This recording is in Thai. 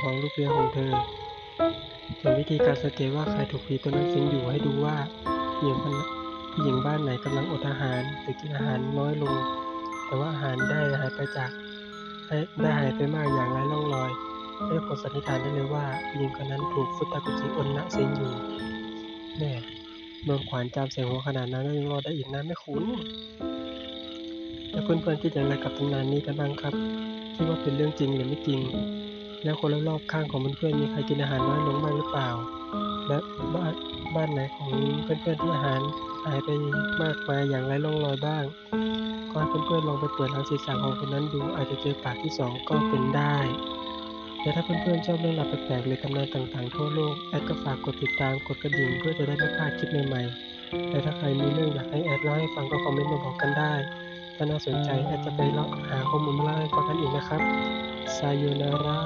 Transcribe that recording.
ของลูกเรือของเธอ ส่วนวิธีการสังเกตว่าใครถูกผีตัวนั้นสิงอยู่ให้ดูว่าผู้หญิงคนผู้หญิงบ้านไหนกำลังอดอาหารหรือกินอาหารน้อยลง แต่ว่าอาหารได้หายไปจากได้หายไปมากอย่างไร้ร่องรอยได้ผลสันนิษฐานได้เลยว่าผู้หญิงคนนั้นถูกฟุตตากุจิอนนะสิงอยู่แม่โดนขวานจามใส่หัวขนาดนั้นยังรอได้อีกนะไม่คุ้นแล้วเพื่อนๆคิดอย่างไรกับตำนานนี้กันบ้างครับ คิดว่าเป็นเรื่องจริงหรือไม่จริง แล้วคนรอบๆข้างของเพื่อนๆมีใครกินอาหารน้อยลงบ้างหรือเปล่า และบ้านบ้านไหนของเพื่อนๆที่อาหารหายไปมากมายอย่างไร้ร่องรอยบ้าง ก็ให้เพื่อนๆลองไปเปิดหลังศีรษะของคนนั้นดูอาจจะเจอปากที่สองก็เป็นได้และถ้าเพื่อนๆชอบเรื่องราวแปลกๆหรือตำนานต่างๆทั่วโลกแอดก็ฝากกดติดตามกดกระดิ่งเพื่อจะได้ไม่พลาดคลิปใหม่ๆและถ้าใครมีเรื่องอยากให้แอดเล่าให้ฟังก็คอมเมนต์มาบอกกันได้ ถ้าน่าสนใจแอดจะไปเล่าหาข้อมูลมาเล่าให้ฟังกันอีกนะครับซาโยนาระ